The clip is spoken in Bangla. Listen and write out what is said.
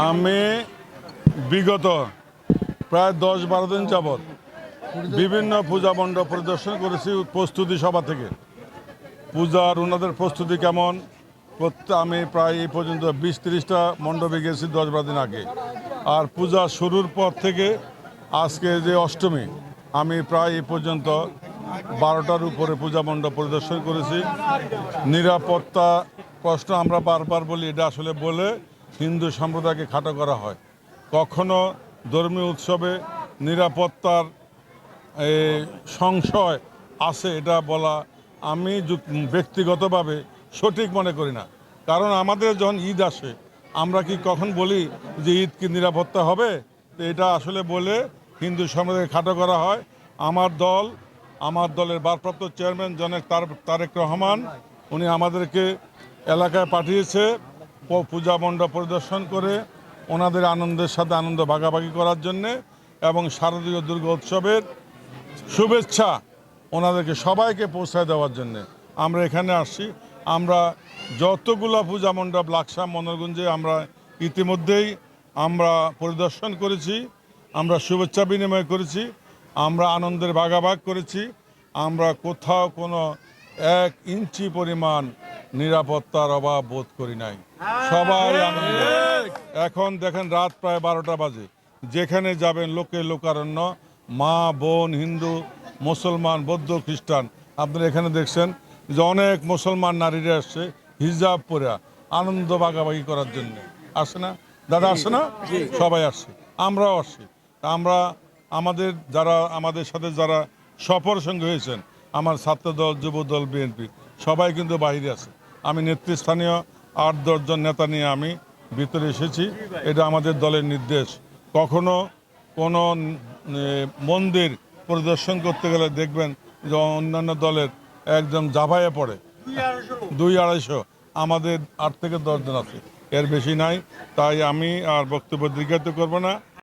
আমি বিগত প্রায় দশ বারো দিন যাবৎ বিভিন্ন পূজা মণ্ডপ পরিদর্শন করেছি প্রস্তুতি সভা থেকে। পূজার ওনাদের প্রস্তুতি কেমন? আমি প্রায় এই পর্যন্ত বিশ তিরিশটা মণ্ডপে গেছি দশ বারো দিন আগে। আর পূজা শুরুর পর থেকে আজকে যে অষ্টমী, আমি প্রায় এই পর্যন্ত বারোটার উপরে পূজা মণ্ডপ পরিদর্শন করেছি। নিরাপত্তা কষ্ট আমরা বারবার বলি, এটা আসলে বলে হিন্দু সম্প্রদায়কে খাটো করা হয়। কখনো ধর্মীয় উৎসবে নিরাপত্তার সংশয় আছে এটা বলা আমি ব্যক্তিগতভাবে সঠিক মনে করি না। কারণ আমাদের যখন ঈদ আসে, আমরা কি কখন বলি যে ঈদ কি নিরাপত্তা হবে? তো এটা আসলে বলে হিন্দু সম্প্রদায়কে খাটো করা হয়। আমার দল, আমার দলের ভারপ্রাপ্ত চেয়ারম্যান জনেক তার, তারেক রহমান, উনি আমাদেরকে এলাকায় পাঠিয়েছে। পূজা মণ্ডপ পরিদর্শন করে ওনাদের আনন্দের সাথে আনন্দ ভাগাভাগি করার জন্যে এবং শারদীয় দুর্গা উৎসবের শুভেচ্ছা ওনাদেরকে সবাইকে পৌঁছায় দেওয়ার জন্য। আমরা এখানে আসছি। আমরা যতগুলা পূজা মণ্ডপ লাকসাম মনোরগঞ্জে আমরা ইতিমধ্যেই আমরা পরিদর্শন করেছি, আমরা শুভেচ্ছা বিনিময় করেছি, আমরা আনন্দের ভাগাভাগ করেছি, আমরা কোথাও কোনো এক ইঞ্চি পরিমাণ নিরাপত্তার অভাব বোধ করি নাই। সবাই আনন্দ। এখন দেখেন রাত প্রায় বারোটা বাজে। যেখানে যাবেন লোকে লোকারণ্য মা বোন হিন্দু মুসলমান বৌদ্ধ খ্রিস্টান। আপনারা এখানে দেখছেন যে অনেক মুসলমান নারীরা আসছে হিজাব পরে আনন্দ ভাগাভাগি করার জন্য। আসে না? দাদা আসে না? সবাই আসছে। আমরাও আসছি। তা আমরা আমাদের যারা আমাদের সাথে যারা সফর সঙ্গে হয়েছেন আমার ছাত্র দল যুব দল বিএনপি সবাই কিন্তু বাইরে আছে। আমি নেতৃস্থানীয় আট দশজন নেতা নিয়ে আমি ভিতরে এসেছি। এটা আমাদের দলের নির্দেশ। কখনো কোনো মন্দির পরিদর্শন করতে গেলে দেখবেন যে অন্যান্য দলের একজন জাভাইয়ে পড়ে। দুই আড়াইশো। আমাদের আট থেকে দশজন আছে। এর বেশি নাই। তাই আমি আর বক্তব্য দীর্ঘায়িত করব না।